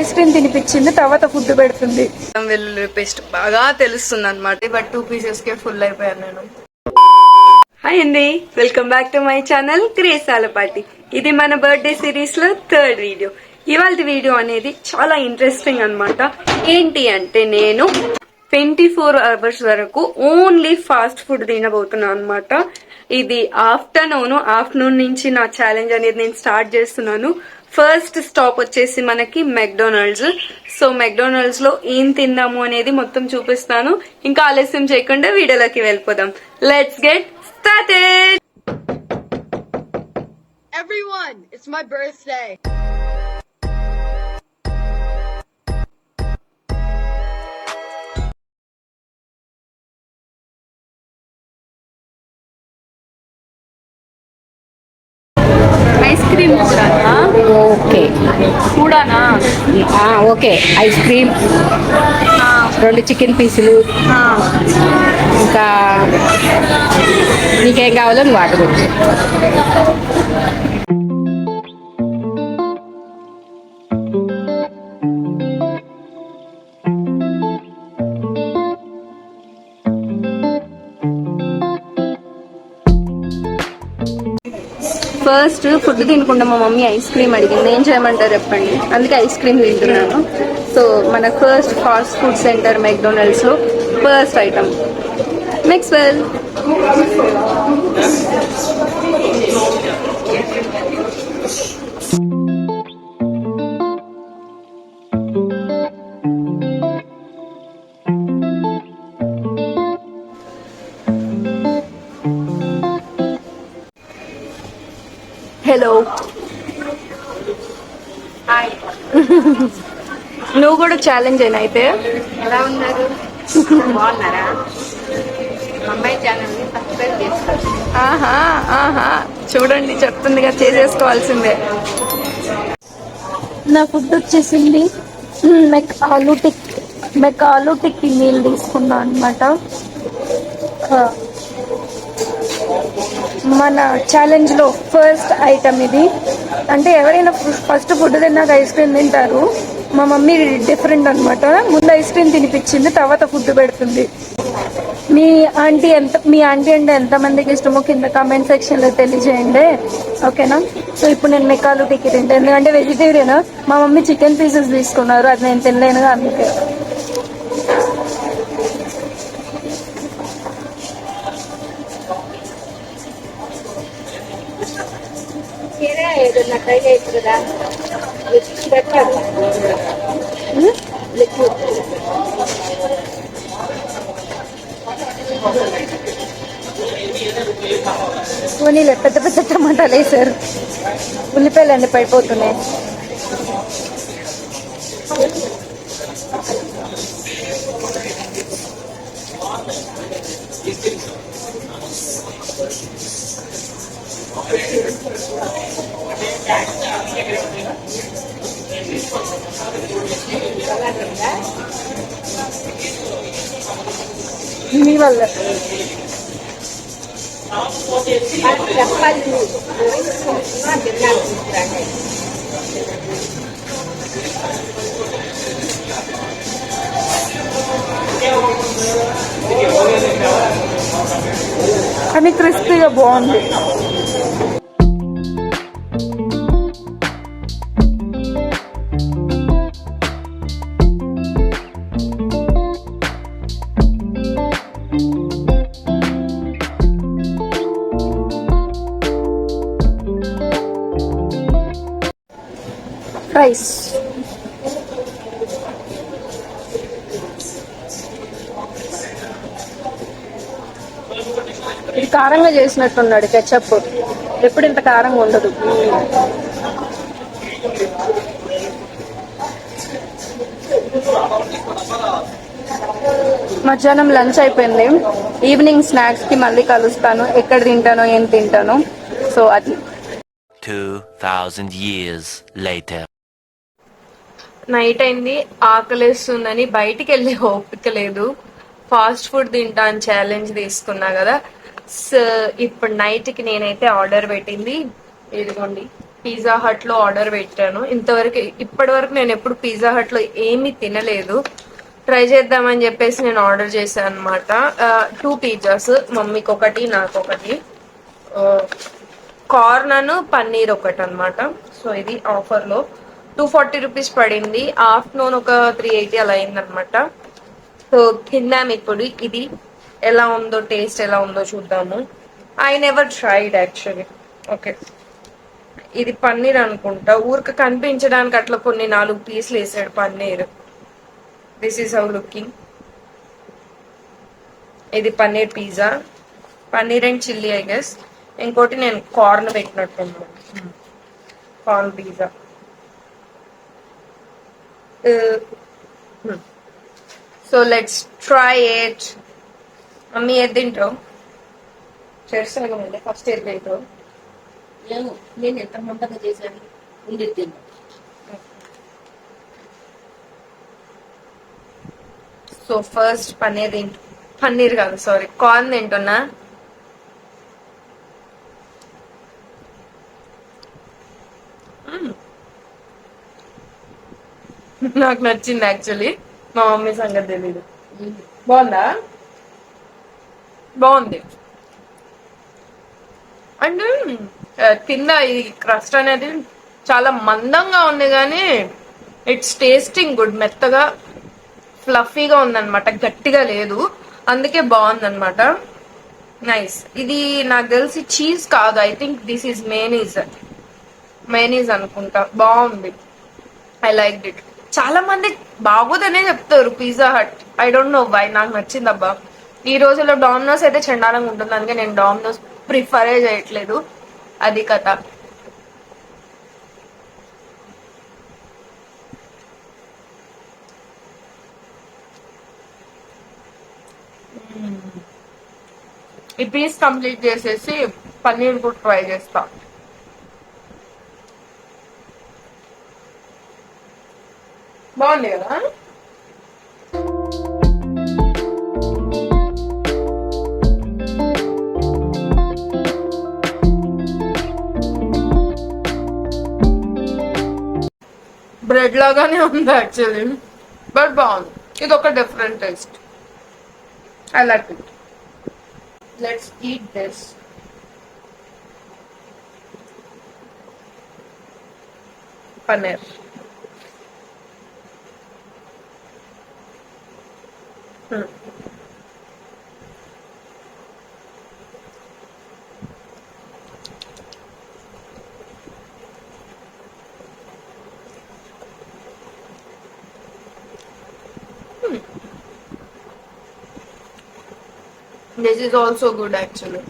Ice cream తినిపించింది తర్వాత food పెడుతుంది. వెల్లుల్లి పేస్ట్ బాగా తెలుస్తుంది అనమాట బట్ టూ పీసెస్ కే ఫుల్ అయిపోయాను నేను. హాయ్ అండి. Welcome back to my channel క్రేసాల party ఇది మన బర్త్డే సిరీస్లో థర్డ్ వీడియో ఇవాళ వీడియో అనేది చాలా ఇంట్రెస్టింగ్ అన్నమాట. ఏంటి అంటే నేను ట్వంటీ ఫోర్ అవర్స్ వరకు ఓన్లీ ఫాస్ట్ ఫుడ్ తినబోతున్నాను అనమాట ఇది ఆఫ్టర్నూన్ ఆఫ్టర్నూన్ నుంచి నా ఛాలెంజ్ అనేది నేను స్టార్ట్ చేస్తున్నాను. ఫస్ట్ స్టాప్ వచ్చేసి మనకి మెక్డొనాల్డ్స్ సో మెక్డొనాల్డ్స్లో ఏం తిందాము అనేది మొత్తం చూపిస్తాను. ఇంకా ఆలస్యం చేయకుండా వీడియోలోకి వెళ్ళిపోదాం. Let's get started Everyone, it's my birthday. కూడానా? ఓకే. ఐస్ క్రీమ్ రెండు చికెన్ పీసులు ఇంకా నీకేం కావాలో నువ్వు వాడుకోవచ్చు ఫస్ట్ ఫుడ్ తినకుండా మా మమ్మీ ఐస్ క్రీమ్ అడిగింది. ఏం చేయమంటారు చెప్పండి? అందుకే ఐస్ క్రీమ్ తింటున్నాను. సో మన first fast food centre మెక్డొనాల్డ్స్లో first item. Next well challenge అయినా అయితే? ఎలా ఉన్నారు? బాగున్నారా? అమ్మాయి ఛానల్ని సబ్స్క్రైబ్ చేసుకోండి ఆహా ఆహా. చూడండి చెప్తుందిగా చేసేసుకోవాల్సిందే. నా ఫుడ్ వచ్చేసింది. McAloo Tikki McAloo Tikki meal తీసుకున్నా అనమాట మన ఛాలెంజ్లో ఫస్ట్ ఐటమ్ ఇది. అంటే ఎవరైనా ఫస్ట్ ఫుడ్ తిన్నాక ఐస్ క్రీమ్ తింటారు. మా మమ్మీ డిఫరెంట్ అనమాట ముందు ఐస్ క్రీమ్ తినిపించింది తర్వాత ఫుడ్ పెడుతుంది. మీ ఆంటీ ఎంత మీ ఆంటీ అంటే ఎంతమందికి ఇష్టమో కింద కామెంట్ సెక్షన్లో తెలియజేయండి. ఓకేనా? సో ఇప్పుడు నేను మెకాలు టికెట్ తింటాను ఎందుకంటే వెజిటేరియన్ మా మమ్మీ చికెన్ పీసెస్ తీసుకున్నారు. అది నేను తినలేను అందుకే. ఏదన్నా ట్రై చేయొచ్చు కదా పెట్టారు. పోనీలే పెద్ద పెద్ద టమాటాలు వేసారు. ఉల్లిపాయలు అన్ని పడిపోతున్నాయి. మీ వల్ల చెప్పాలి తిన్నాను తీసుకురండి కానీ క్రిస్పీగా బాగుంది రైస్ ఇది కారంగా చేసినట్టున్నాడు కెచప్. ఎప్పుడు ఇంత కారంగా ఉండదు. మధ్యాహ్నం లంచ్ అయిపోయింది. ఈవినింగ్ స్నాక్స్కి మళ్ళీ కలుస్తాను. ఎక్కడ తింటానో ఏం తింటానో. సో అది 2,000 years later. నైట్ అయింది ఆకలిస్తుందని బయటికి వెళ్ళే ఓపిక లేదు. ఫాస్ట్ ఫుడ్ తింటా అని ఛాలెంజ్ తీసుకున్నా కదా. సో ఇప్పుడు నైట్కి నేనైతే ఆర్డర్ పెట్టింది. ఇదిగోండి పిజ్జా హట్లో ఆర్డర్ పెట్టాను. ఇంతవరకు ఇప్పటి వరకు నేను ఎప్పుడు పిజ్జా హట్లో ఏమీ తినలేదు. ట్రై చేద్దామని చెప్పేసి నేను ఆర్డర్ చేశాను అనమాట టూ పిజ్జాస్ మమ్మీకి ఒకటి నాకు ఒకటి. కార్న్ అను పన్నీర్ ఒకటి అనమాట సో ఇది ఆఫర్లో టూ ఫార్టీ రూపీస్ పడింది. ఆఫ్టర్నూన్ ఒక త్రీ ఎయిటీ అలా అయిందనమాట సో తిందాం ఇప్పుడు ఇది ఎలా ఉందో టేస్ట్ ఎలా ఉందో చూద్దాము. I never tried actually okay ఇది పన్నీర్ అనుకుంటా. ఊరికి కనిపించడానికి అట్లా కొన్ని నాలుగు పీసులు వేసాడు paneer. This is how looking ఇది paneer pizza. Paneer and chilli I guess ఇంకోటి నేను కార్న్ పెట్టినట్టున్నాను hmm. Corn pizza. So let's try it mummy ఏది తింటావు? చేస్తాను ఫస్ట్ ఏది తింటావు? ఏమో నేను ఎంత ముందుగా చేశాను ఉండి తిన్నా సో ఫస్ట్ పన్నీర్ తింటు పన్నీర్ కాదు సారీ కార్న్ తింటున్నా. మ్మ్. నాకు నచ్చింది యాక్చువల్లీ మా మమ్మీ సంగతి తెలీదు. బాగుందా? బాగుంది. అండ్ కింద ఈ క్రస్ట్ అనేది చాలా మందంగా ఉంది కానీ ఇట్స్ టేస్టింగ్ గుడ్ మెత్తగా ఫ్లఫీగా ఉందన్నమాట. గట్టిగా లేదు. అందుకే బాగుందన్నమాట. నైస్ ఇది నాకు తెలిసి చీజ్ కాదు. I think this is mayonnaise mayonnaise అనుకుంటా. బాగుంది. ఐ లైక్ ఇట్ చాలా మంది బాగోదనే చెప్తారు Pizza Hut I don't know why నాకు నచ్చింది అబ్బా ఈ రోజుల్లో డామినోస్ అయితే చండాలంగా ఉంటుంది. అందుకే నేను డామినోస్ ప్రిఫరే చేయట్లేదు. అది కథ. ఈ పీస్ కంప్లీట్ చేసేసి పన్నీర్ కూడా ట్రై చేస్తాను బాగుంది కదా బ్రెడ్ లాగానే ఉంది యాక్చువల్లీ బట్ బాగుంది ఇది ఒక different taste I like it let's eat this paneer Hmm. Hmm. This is also good actually.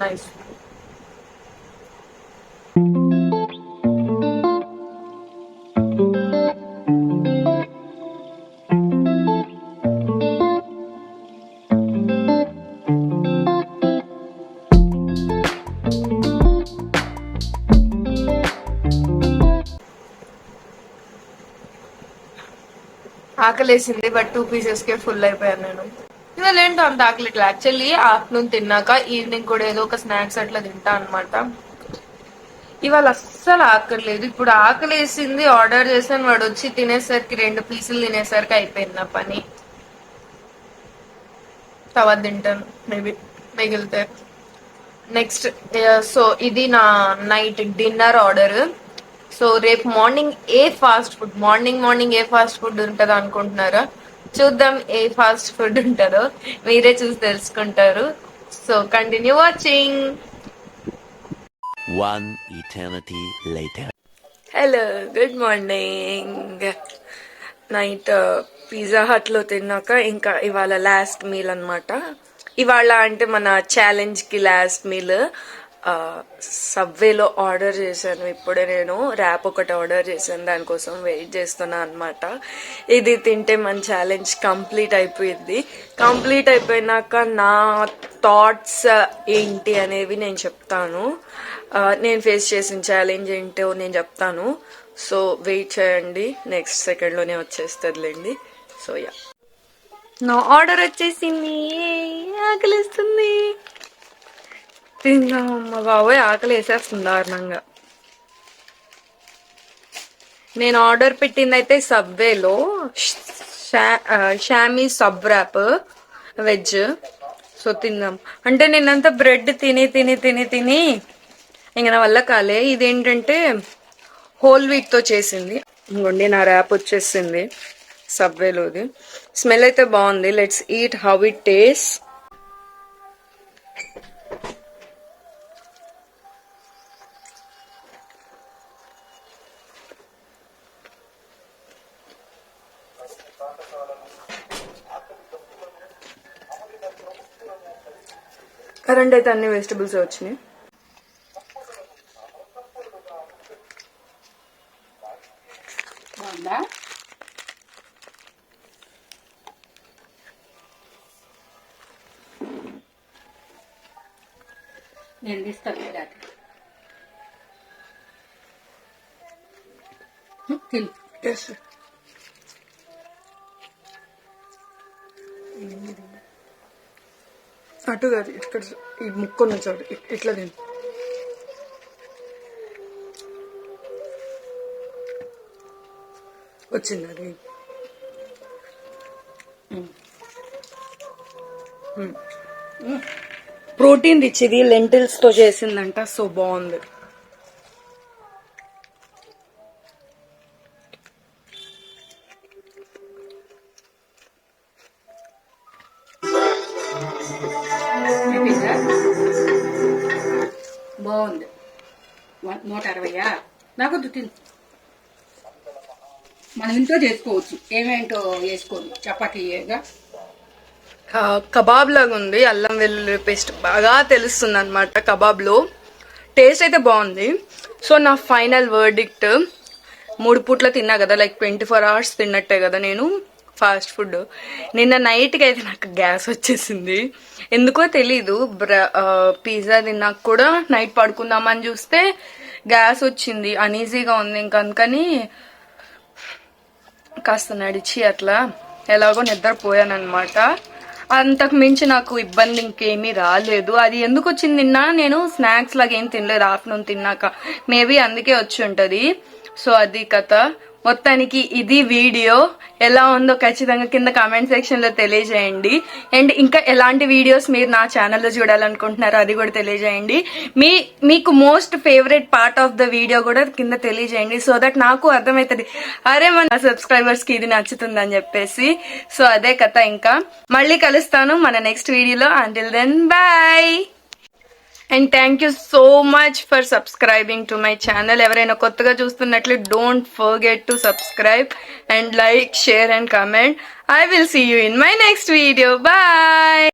Nice. ఆకలేసింది బట్ టూ పీసెస్ కే ఫుల్ అయిపోయాను నేను. ఇవాళ ఏంటో అంత ఆకలి యాక్చువల్లీ ఆఫ్టర్నూన్ తిన్నాక ఈవినింగ్ కూడా ఏదో ఒక స్నాక్స్ అట్లా తింటా అనమాట ఇవాళ అస్సలు ఆకలేదు ఇప్పుడు ఆకలేసింది ఆర్డర్ చేసాను వాడు వచ్చి తినేసరికి రెండు పీసులు తినేసరికి అయిపోయింది నా పని. తర్వాత తింటాను మేబీ మిగిలితే. నెక్స్ట్ సో ఇది నా నైట్ డిన్నర్ ఆర్డర్ సో రేపు మార్నింగ్ ఏ ఫాస్ట్ ఫుడ్ మార్నింగ్ మార్నింగ్ ఏ ఫాస్ట్ ఫుడ్ ఉంటుందో అనుకుంటున్నారా? చూద్దాం ఏ ఫాస్ట్ ఫుడ్ ఉంటుందో. మీరే చూసి తెలుసుకుంటారు. So continue watching. Hello good morning night pizza హట్లో తిన్నాక ఇంకా ఇవాళ లాస్ట్ మీల్ అన్నమాట. ఇవాళ అంటే మన ఛాలెంజ్కి లాస్ట్ మీల్ సబ్వేలో ఆర్డర్ చేశాను. ఇప్పుడే నేను ర్యాప్ ఒకటి ఆర్డర్ చేశాను. దానికోసం వెయిట్ చేస్తున్నా అనమాట ఇది తింటే మన ఛాలెంజ్ కంప్లీట్ అయిపోయింది. కంప్లీట్ అయిపోయినాక నా థాట్స్ ఏంటి అనేవి నేను చెప్తాను. నేను ఫేస్ చేసిన ఛాలెంజ్ ఏంటో నేను చెప్తాను. సో వెయిట్ చేయండి. నెక్స్ట్ సెకండ్లోనే వచ్చేస్తుందిలేండి. So yeah. నా ఆర్డర్ వచ్చేసింది. ఆకలిస్తుంది. తిందామమ్మ బాబోయ్ ఆకలి వేసేస్తుంది దారుణంగా. నేను ఆర్డర్ పెట్టింది అయితే సబ్వేలో shami sub wrap veg. So తిందాం అంటే నేనంతా బ్రెడ్ తిని తిని తిని తిని ఇంక నా వల్ల కాలే. ఇదేంటంటే హోల్ వీట్తో చేసింది. ఇంకోండి నా ర్యాప్ వచ్చేసింది సబ్వేలోది. స్మెల్ అయితే బాగుంది. Let's eat how it taste. అయితే అన్ని వెజిటబుల్స్ వచ్చినాయి? నేను తీస్తాను తిను అటు కాదు ఇక్కడ ఈ ముక్కు చోటు ఇట్లా తిను. వచ్చింది అది. ప్రోటీన్ రిచ్ ఇది లెంటిల్స్తో చేసిందంట సో బాగుంది. బాగుంది. నూట అరవయా? నాకు తిను. మనం ఇంట్లో చేసుకోవచ్చు. ఏమేంటో వేసుకోవచ్చు చపాతీగా కబాబ్ లాగా ఉంది. అల్లం వెల్లుల్లి పేస్ట్ బాగా తెలుస్తుంది అనమాట కబాబ్లో. టేస్ట్ అయితే బాగుంది. సో నా ఫైనల్ వర్డిక్ట్ మూడు పూట్ల తిన్నా కదా లైక్ ట్వంటీ ఫోర్ అవర్స్ తిన్నట్టే కదా నేను. Fast food. నిన్న నైట్కి అయితే నాకు గ్యాస్ వచ్చేసింది. ఎందుకో తెలీదు. బ్ర పిజ్జా తిన్నాక కూడా నైట్ పడుకుందామని చూస్తే గ్యాస్ వచ్చింది. అనీజీగా ఉంది ఇంకా అందుకని కాస్త నడిచి అట్లా ఎలాగో నిద్రపోయాను అనమాట అంతకు మించి నాకు ఇబ్బంది ఇంకేమీ రాలేదు. అది ఎందుకు వచ్చింది నిన్న? నేను స్నాక్స్ లాగా ఏం తినలేదు. ఆఫ్టర్నూన్ తిన్నాక. మేబీ అందుకే వచ్చి ఉంటుంది. సో అది కథ. మొత్తానికి ఇది వీడియో. ఎలా ఉందో ఖచ్చితంగా కింద కామెంట్ సెక్షన్లో తెలియజేయండి. అండ్ ఇంకా ఎలాంటి వీడియోస్ మీరు నా ఛానల్లో చూడాలనుకుంటున్నారో అది కూడా తెలియజేయండి. మీ మీకు most favourite part of the video కూడా కింద తెలియజేయండి. సో దట్ నాకు అర్థమవుతుంది. అరే మన సబ్స్క్రైబర్స్కి ఇది నచ్చుతుందని చెప్పేసి. సో అదే కథ ఇంకా. మళ్ళీ కలుస్తాను మన నెక్స్ట్ వీడియోలో until then bye and thank you so much for subscribing to my channel ఎవరైనా కొత్తగా చూస్తున్నట్లు don't forget to subscribe and like share and comment I will see you in my next video bye